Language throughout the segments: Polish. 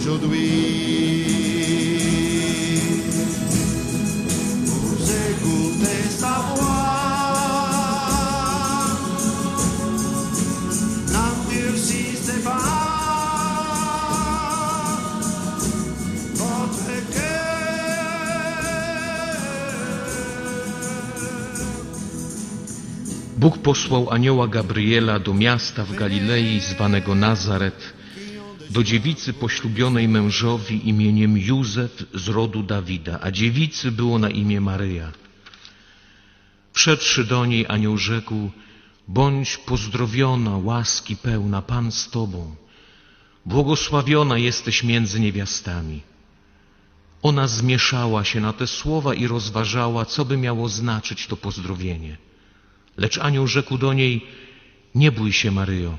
aujourd'hui. Vous écoutez sa voix, n'endurcissez pas votre cœur. Bóg posłał anioła Gabriela do miasta w Galilei zwanego Nazaret, do dziewicy poślubionej mężowi imieniem Józef z rodu Dawida, a dziewicy było na imię Maryja. Wszedłszy do niej anioł rzekł, bądź pozdrowiona, łaski pełna, Pan z Tobą, błogosławiona jesteś między niewiastami. Ona zmieszała się na te słowa i rozważała, co by miało znaczyć to pozdrowienie. Lecz anioł rzekł do niej, nie bój się, Maryjo,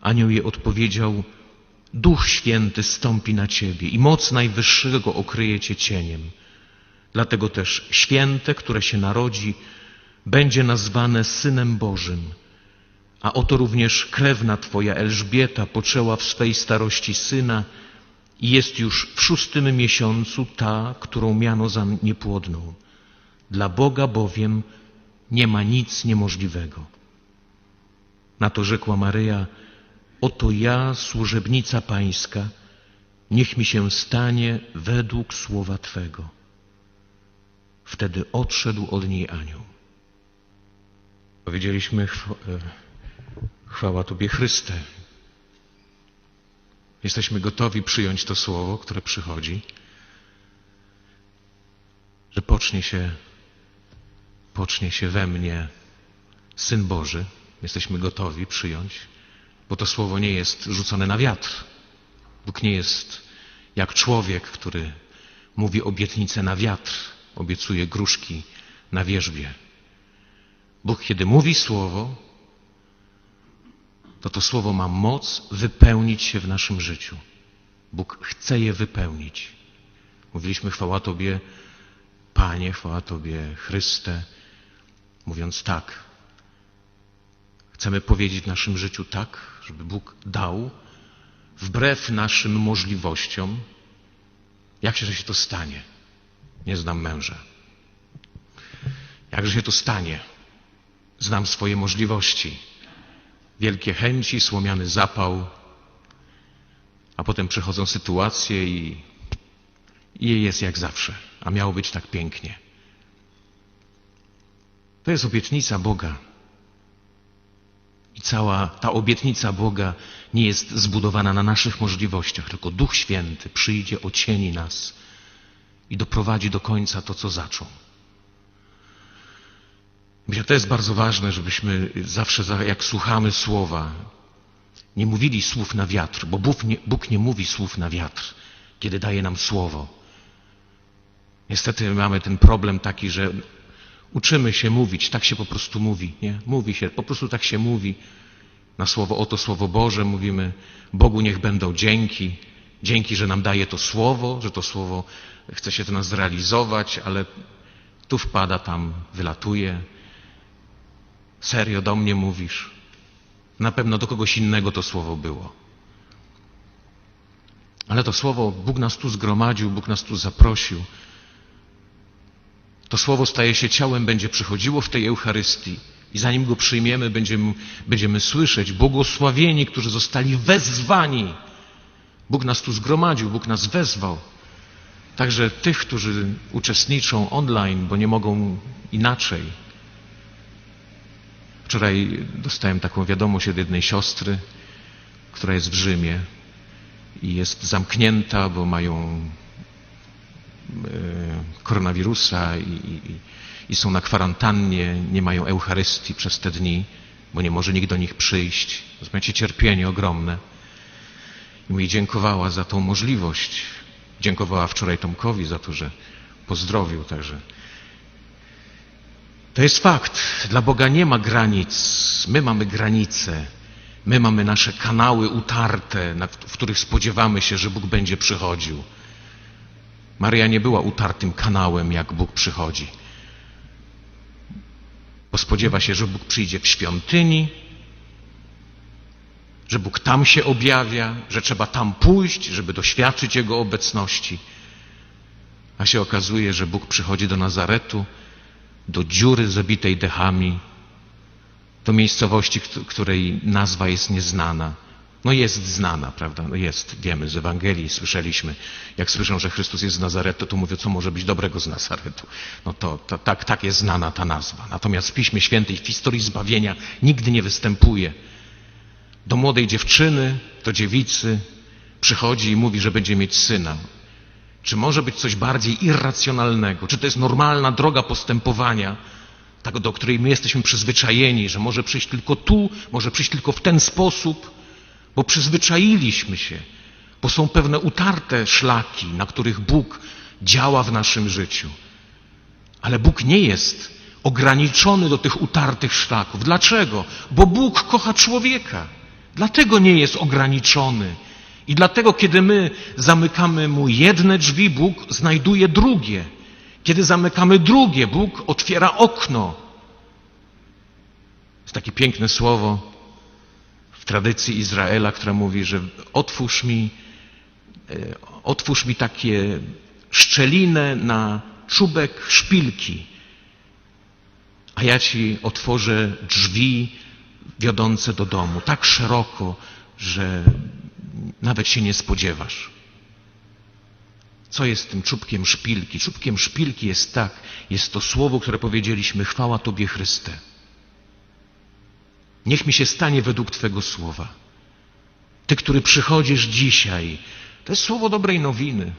Anioł jej odpowiedział, Duch Święty stąpi na ciebie i moc Najwyższego okryje cię cieniem. Dlatego też święte, które się narodzi, będzie nazwane Synem Bożym. A oto również krewna twoja Elżbieta poczęła w swej starości syna i jest już w szóstym miesiącu ta, którą miano za niepłodną. Dla Boga bowiem nie ma nic niemożliwego. Na to rzekła Maryja, oto ja, służebnica Pańska, niech mi się stanie według słowa Twego. Wtedy odszedł od niej anioł. Powiedzieliśmy, e, chwała Tobie Chryste. Jesteśmy gotowi przyjąć to słowo, które przychodzi, że pocznie się pocznie się we mnie Syn Boży. Jesteśmy gotowi przyjąć, bo to słowo nie jest rzucone na wiatr. Bóg nie jest jak człowiek, który mówi obietnicę na wiatr, obiecuje gruszki na wierzbie. Bóg, kiedy mówi słowo, to to słowo ma moc wypełnić się w naszym życiu. Bóg chce je wypełnić. Mówiliśmy chwała Tobie, Panie, chwała Tobie, Chryste, mówiąc tak. Chcemy powiedzieć w naszym życiu tak, żeby Bóg dał, wbrew naszym możliwościom, jak się, się to stanie. Nie znam męża. Jakże się to stanie? Znam swoje możliwości. Wielkie chęci, słomiany zapał, a potem przychodzą sytuacje i, i jest jak zawsze, a miało być tak pięknie. To jest obietnica Boga. I cała ta obietnica Boga nie jest zbudowana na naszych możliwościach, tylko Duch Święty przyjdzie, ocieni nas i doprowadzi do końca to, co zaczął. Myślę, to jest bardzo ważne, żebyśmy zawsze, za- jak słuchamy słowa, nie mówili słów na wiatr, bo Bóg nie, Bóg nie mówi słów na wiatr, kiedy daje nam słowo. Niestety mamy ten problem taki, że uczymy się mówić, tak się po prostu mówi, nie? Mówi się, po prostu tak się mówi. Na słowo, oto słowo Boże mówimy, Bogu niech będą dzięki, dzięki, że nam daje to słowo, że to słowo chce się to nas zrealizować, ale tu wpada, tam wylatuje. Serio do mnie mówisz. Na pewno do kogoś innego to słowo było. Ale to słowo, Bóg nas tu zgromadził, Bóg nas tu zaprosił. To słowo staje się ciałem, będzie przychodziło w tej Eucharystii i zanim go przyjmiemy, będziemy, będziemy słyszeć błogosławieni, którzy zostali wezwani. Bóg nas tu zgromadził, Bóg nas wezwał. Także tych, którzy uczestniczą online, bo nie mogą inaczej. Wczoraj dostałem taką wiadomość od jednej siostry, która jest w Rzymie i jest zamknięta, bo mają koronawirusa i, i, i są na kwarantannie, nie mają Eucharystii przez te dni, bo nie może nikt do nich przyjść. Rozumiecie, cierpienie ogromne. I mi dziękowała za tą możliwość, dziękowała wczoraj Tomkowi za to, że pozdrowił, także to jest fakt. Dla Boga nie ma granic. My mamy granice. My mamy nasze kanały utarte, w których spodziewamy się, że Bóg będzie przychodził. Maria nie była utartym kanałem, jak Bóg przychodzi. Bo spodziewa się, że Bóg przyjdzie w świątyni, że Bóg tam się objawia, że trzeba tam pójść, żeby doświadczyć Jego obecności. A się okazuje, że Bóg przychodzi do Nazaretu, do dziury zabitej dechami, do miejscowości, której nazwa jest nieznana. No jest znana, prawda? No jest, wiemy z Ewangelii, słyszeliśmy. Jak słyszą, że Chrystus jest z Nazaretu, to mówią, co może być dobrego z Nazaretu. No to, to tak, tak jest znana ta nazwa. Natomiast w Piśmie Świętej, w historii zbawienia nigdy nie występuje. Do młodej dziewczyny, do dziewicy przychodzi i mówi, że będzie mieć syna. Czy może być coś bardziej irracjonalnego? Czy to jest normalna droga postępowania, tak, do której my jesteśmy przyzwyczajeni, że może przyjść tylko tu, może przyjść tylko w ten sposób, bo przyzwyczailiśmy się, bo są pewne utarte szlaki, na których Bóg działa w naszym życiu. Ale Bóg nie jest ograniczony do tych utartych szlaków. Dlaczego? Bo Bóg kocha człowieka. Dlatego nie jest ograniczony. I dlatego, kiedy my zamykamy mu jedne drzwi, Bóg znajduje drugie. Kiedy zamykamy drugie, Bóg otwiera okno. Jest takie piękne słowo tradycji Izraela, które mówi, że otwórz mi, e, otwórz mi takie szczelinę na czubek szpilki, a ja ci otworzę drzwi wiodące do domu tak szeroko, że nawet się nie spodziewasz. Co jest tym czubkiem szpilki? Czubkiem szpilki jest tak, jest to słowo, które powiedzieliśmy, chwała Tobie Chryste. Niech mi się stanie według Twego słowa. Ty, który przychodzisz dzisiaj, to jest słowo dobrej nowiny.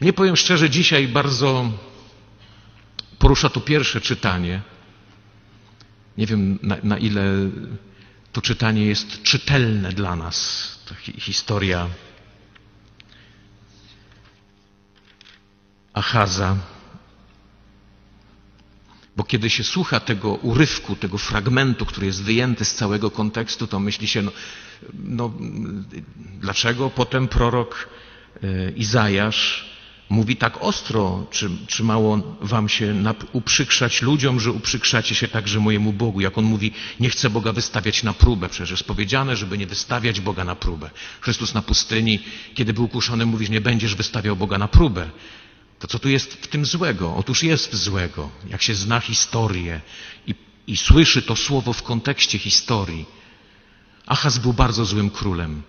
Mnie powiem szczerze, dzisiaj bardzo porusza to pierwsze czytanie. Nie wiem, na, na ile to czytanie jest czytelne dla nas. To historia Achaza. Bo kiedy się słucha tego urywku, tego fragmentu, który jest wyjęty z całego kontekstu, to myśli się, no, no dlaczego potem prorok e, Izajasz mówi tak ostro, czy, czy mało wam się uprzykrzać ludziom, że uprzykrzacie się także mojemu Bogu. Jak on mówi, nie chcę Boga wystawiać na próbę. Przecież jest powiedziane, żeby nie wystawiać Boga na próbę. Chrystus na pustyni, kiedy był kuszony, mówi, że nie będziesz wystawiał Boga na próbę. To co tu jest w tym złego? Otóż jest złego. Jak się zna historię i, i słyszy to słowo w kontekście historii. Achaz był bardzo złym królem.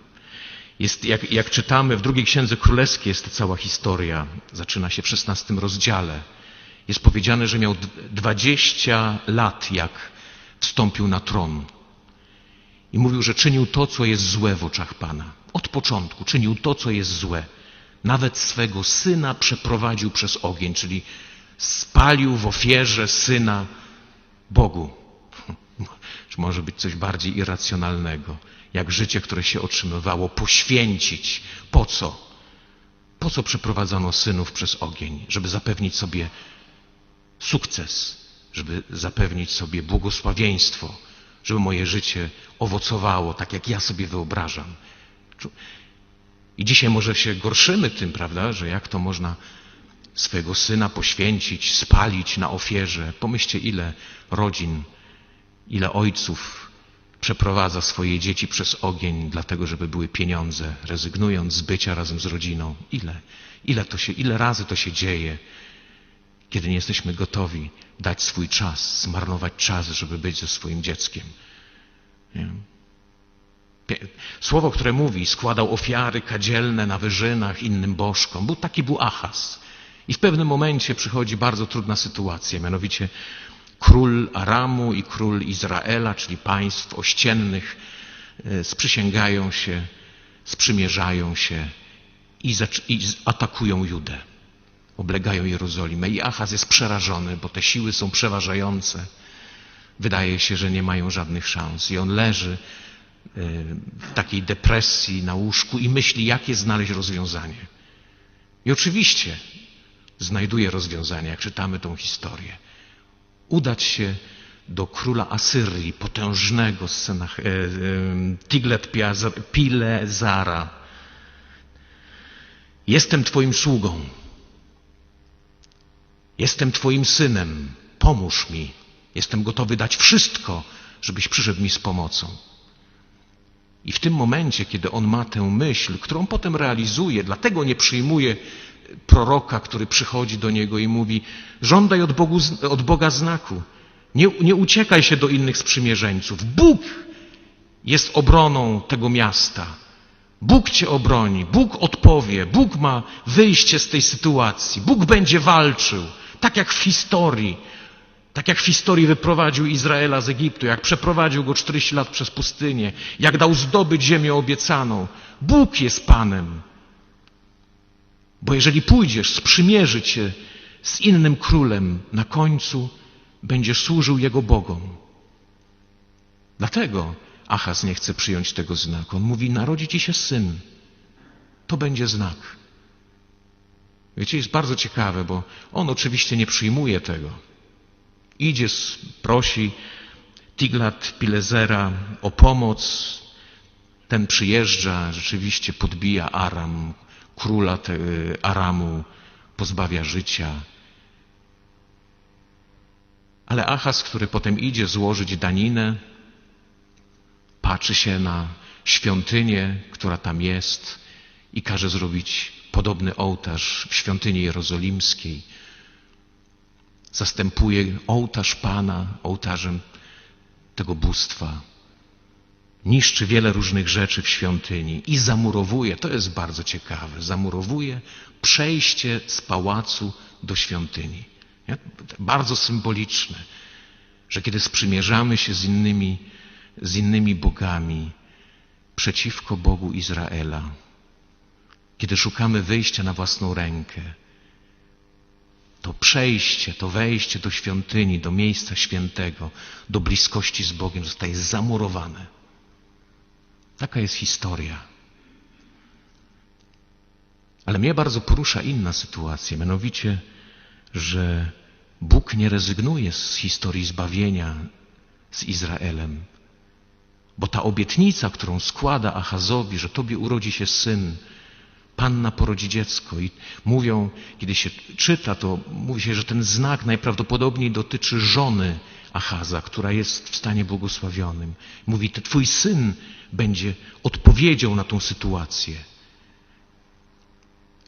Jest, jak, jak czytamy w drugiej księdze królewskiej, jest cała historia. Zaczyna się w szesnastym rozdziale. Jest powiedziane, że miał dwadzieścia lat, jak wstąpił na tron. I mówił, że czynił to, co jest złe w oczach Pana. Od początku czynił to, co jest złe. Nawet swego syna przeprowadził przez ogień, czyli spalił w ofierze syna Bogu. Czy może być coś bardziej irracjonalnego? jak życie, które się otrzymywało, poświęcić. Po co? Po co przeprowadzono synów przez ogień? Żeby zapewnić sobie sukces, żeby zapewnić sobie błogosławieństwo, żeby moje życie owocowało tak, jak ja sobie wyobrażam. I dzisiaj może się gorszymy tym, prawda, że jak to można swojego syna poświęcić, spalić na ofierze. Pomyślcie, ile rodzin, ile ojców przeprowadza swoje dzieci przez ogień, dlatego żeby były pieniądze, rezygnując z bycia razem z rodziną. Ile? Ile, to się, ile razy to się dzieje, kiedy nie jesteśmy gotowi dać swój czas, zmarnować czas, żeby być ze swoim dzieckiem. Nie? Słowo, które mówi, składał ofiary kadzielne na wyżynach innym bożkom. Był taki był Achaz. I w pewnym momencie przychodzi bardzo trudna sytuacja, mianowicie król Aramu i król Izraela, czyli państw ościennych, e, sprzysięgają się, sprzymierzają się i, i atakują Judę. Oblegają Jerozolimę. I Achaz jest przerażony, bo te siły są przeważające. Wydaje się, że nie mają żadnych szans. I on leży w takiej depresji na łóżku i myśli, jakie znaleźć rozwiązanie. I oczywiście znajduje rozwiązanie, jak czytamy tą historię. Udać się do króla Asyrii, potężnego Senach, e, e, Tiglet-Pilezara. Jestem Twoim sługą. Jestem Twoim synem. Pomóż mi. Jestem gotowy dać wszystko, żebyś przyszedł mi z pomocą. I w tym momencie, kiedy on ma tę myśl, którą potem realizuje, dlatego nie przyjmuje proroka, który przychodzi do niego i mówi: Żądaj od, Bogu, od Boga znaku. Nie, nie uciekaj się do innych sprzymierzeńców. Bóg jest obroną tego miasta. Bóg cię obroni, Bóg odpowie, Bóg ma wyjście z tej sytuacji, Bóg będzie walczył, tak jak w historii. Tak jak w historii wyprowadził Izraela z Egiptu, jak przeprowadził go 40 lat przez pustynię, jak dał zdobyć ziemię obiecaną. Bóg jest Panem. Bo jeżeli pójdziesz sprzymierzyć się z innym królem, na końcu będziesz służył jego bogom. Dlatego Achaz nie chce przyjąć tego znaku. On mówi, narodzi ci się syn. To będzie znak. Wiecie, jest bardzo ciekawe, bo on oczywiście nie przyjmuje tego. Idzie, prosi Tiglat Pilezera o pomoc. Ten przyjeżdża, rzeczywiście podbija Aram, króla te, Aramu, pozbawia życia. Ale Achaz, który potem idzie złożyć daninę, patrzy się na świątynię, która tam jest i każe zrobić podobny ołtarz w świątyni jerozolimskiej. Zastępuje ołtarz Pana ołtarzem tego bóstwa. Niszczy wiele różnych rzeczy w świątyni i zamurowuje, to jest bardzo ciekawe, zamurowuje przejście z pałacu do świątyni. Bardzo symboliczne, że kiedy sprzymierzamy się z innymi, z innymi bogami przeciwko Bogu Izraela, kiedy szukamy wyjścia na własną rękę, to przejście, to wejście do świątyni, do miejsca świętego, do bliskości z Bogiem zostaje zamurowane. Taka jest historia. Ale mnie bardzo porusza inna sytuacja, mianowicie, że Bóg nie rezygnuje z historii zbawienia z Izraelem, bo ta obietnica, którą składa Achazowi, że Tobie urodzi się syn, Panna porodzi dziecko i mówią, kiedy się czyta, to mówi się, że ten znak najprawdopodobniej dotyczy żony Achaza, która jest w stanie błogosławionym. Mówi, to twój syn będzie odpowiedzią na tą sytuację.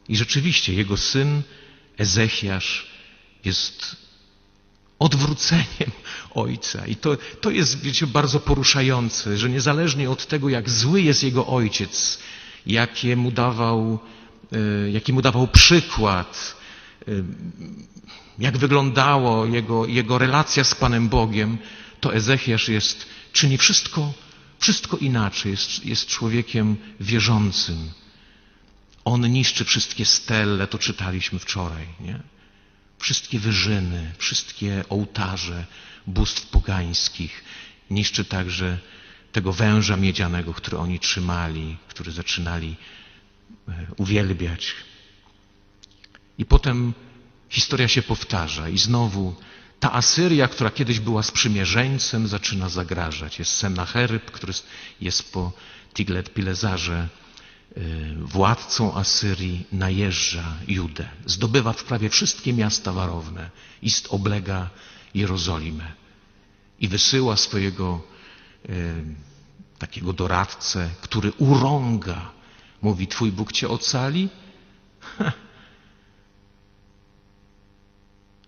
I rzeczywiście jego syn Ezechiasz jest odwróceniem ojca. I to, to jest, wiecie, bardzo poruszające, że niezależnie od tego, jak zły jest jego ojciec, jakie mu dawał, e, jaki mu dawał przykład, e, jak wyglądało jego, jego relacja z Panem Bogiem, to Ezechiasz jest, czyni wszystko, wszystko inaczej. Jest, jest człowiekiem wierzącym. On niszczy wszystkie stelle, to czytaliśmy wczoraj, nie? Wszystkie wyżyny, wszystkie ołtarze bóstw pogańskich. Niszczy także tego węża miedzianego, który oni trzymali, który zaczynali e, uwielbiać. I potem historia się powtarza i znowu ta Asyria, która kiedyś była sprzymierzeńcem, zaczyna zagrażać. Jest Sennacheryb, który jest po Tiglet-Pilezarze e, władcą Asyrii, najeżdża Judę. Zdobywa prawie wszystkie miasta warowne i oblega Jerozolimę. I wysyła swojego takiego doradcę, który urąga. Mówi, twój Bóg cię ocali?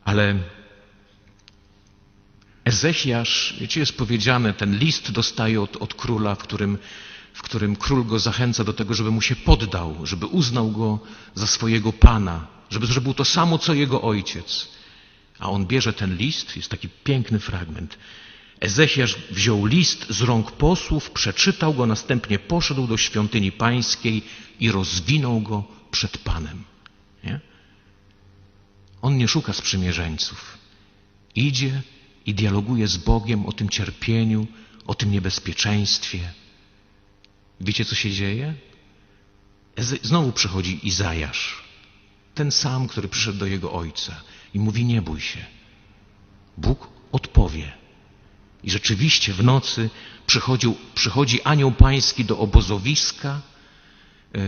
Ale Ezechiasz, wiecie, jest powiedziane, ten list dostaje od, od króla, w którym, w którym król go zachęca do tego, żeby mu się poddał, żeby uznał go za swojego pana, żeby zrobił to samo, co jego ojciec. A on bierze ten list, jest taki piękny fragment. Ezechiasz wziął list z rąk posłów, przeczytał go, następnie poszedł do świątyni pańskiej i rozwinął go przed Panem. Nie? On nie szuka sprzymierzeńców. Idzie i dialoguje z Bogiem o tym cierpieniu, o tym niebezpieczeństwie. Wiecie, co się dzieje? Znowu przychodzi Izajasz ten sam, który przyszedł do jego ojca i mówi: Nie bój się. Bóg odpowie. I rzeczywiście w nocy przychodził, przychodzi anioł pański do obozowiska e,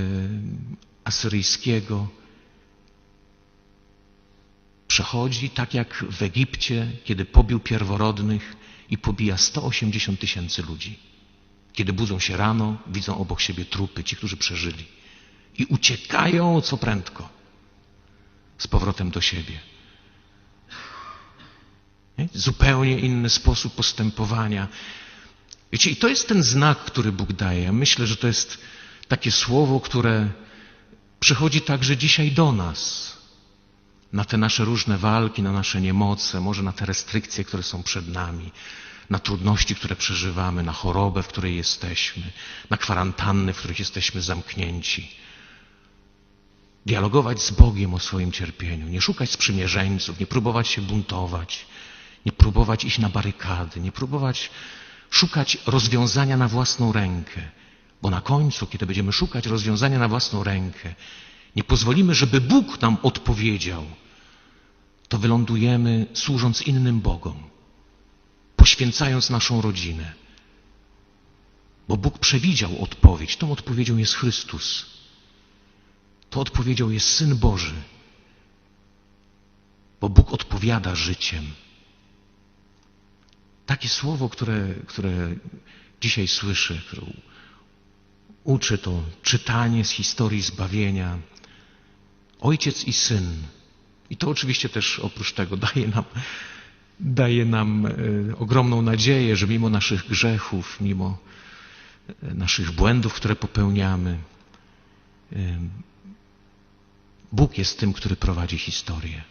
asyryjskiego. Przechodzi tak jak w Egipcie, kiedy pobił pierworodnych i pobija 180 tysięcy ludzi. Kiedy budzą się rano, widzą obok siebie trupy, ci, którzy przeżyli. I uciekają co prędko z powrotem do siebie. Nie? Zupełnie inny sposób postępowania. Wiecie, i to jest ten znak, który Bóg daje. Ja myślę, że to jest takie słowo, które przychodzi także dzisiaj do nas. Na te nasze różne walki, na nasze niemoce, może na te restrykcje, które są przed nami, na trudności, które przeżywamy, na chorobę, w której jesteśmy, na kwarantanny, w których jesteśmy zamknięci. Dialogować z Bogiem o swoim cierpieniu, nie szukać sprzymierzeńców, nie próbować się buntować, nie próbować iść na barykady, nie próbować szukać rozwiązania na własną rękę, bo na końcu, kiedy będziemy szukać rozwiązania na własną rękę, nie pozwolimy, żeby Bóg nam odpowiedział, to wylądujemy służąc innym Bogom, poświęcając naszą rodzinę. Bo Bóg przewidział odpowiedź. Tą odpowiedzią jest Chrystus. Tą odpowiedzią jest Syn Boży. Bo Bóg odpowiada życiem. Takie słowo, które, które dzisiaj słyszę, które uczy to czytanie z historii zbawienia, ojciec i syn. I to oczywiście też oprócz tego daje nam, daje nam e, ogromną nadzieję, że mimo naszych grzechów, mimo e, naszych błędów, które popełniamy, e, Bóg jest tym, który prowadzi historię.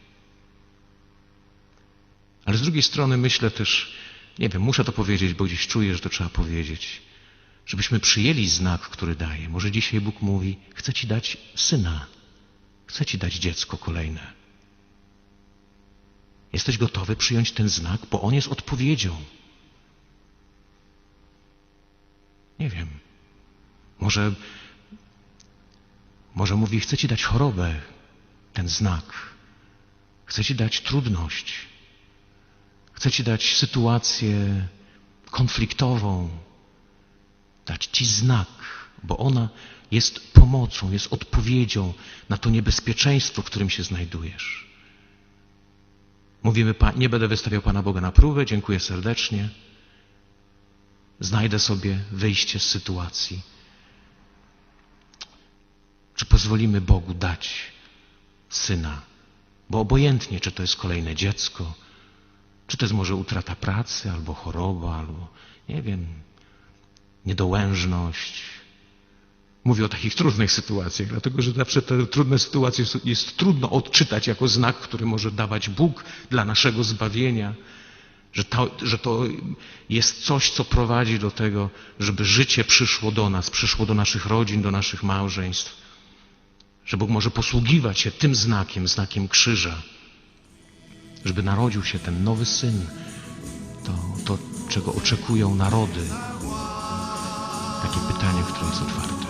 Ale z drugiej strony myślę też, nie wiem, muszę to powiedzieć, bo gdzieś czuję, że to trzeba powiedzieć, żebyśmy przyjęli znak, który daje. Może dzisiaj Bóg mówi, chcę Ci dać syna, chcę Ci dać dziecko kolejne. Jesteś gotowy przyjąć ten znak, bo on jest odpowiedzią. Nie wiem. Może, może mówi, chcę Ci dać chorobę, ten znak. Chcę Ci dać trudność. Chcę Ci dać sytuację konfliktową. Dać Ci znak, bo ona jest pomocą, jest odpowiedzią na to niebezpieczeństwo, w którym się znajdujesz. Mówimy, "Pa- nie będę wystawiał Pana Boga na próbę, dziękuję serdecznie. Znajdę sobie wyjście z sytuacji. Czy pozwolimy Bogu dać syna? Bo obojętnie, czy to jest kolejne dziecko, czy to jest może utrata pracy, albo choroba, albo nie wiem, niedołężność. Mówię o takich trudnych sytuacjach, dlatego że zawsze te trudne sytuacje jest, trudno odczytać jako znak, który może dawać Bóg dla naszego zbawienia, że to, że to jest coś, co prowadzi do tego, żeby życie przyszło do nas, przyszło do naszych rodzin, do naszych małżeństw, że Bóg może posługiwać się tym znakiem, znakiem krzyża, żeby narodził się ten nowy syn, to, to czego oczekują narody. Takie pytanie, które jest otwarte.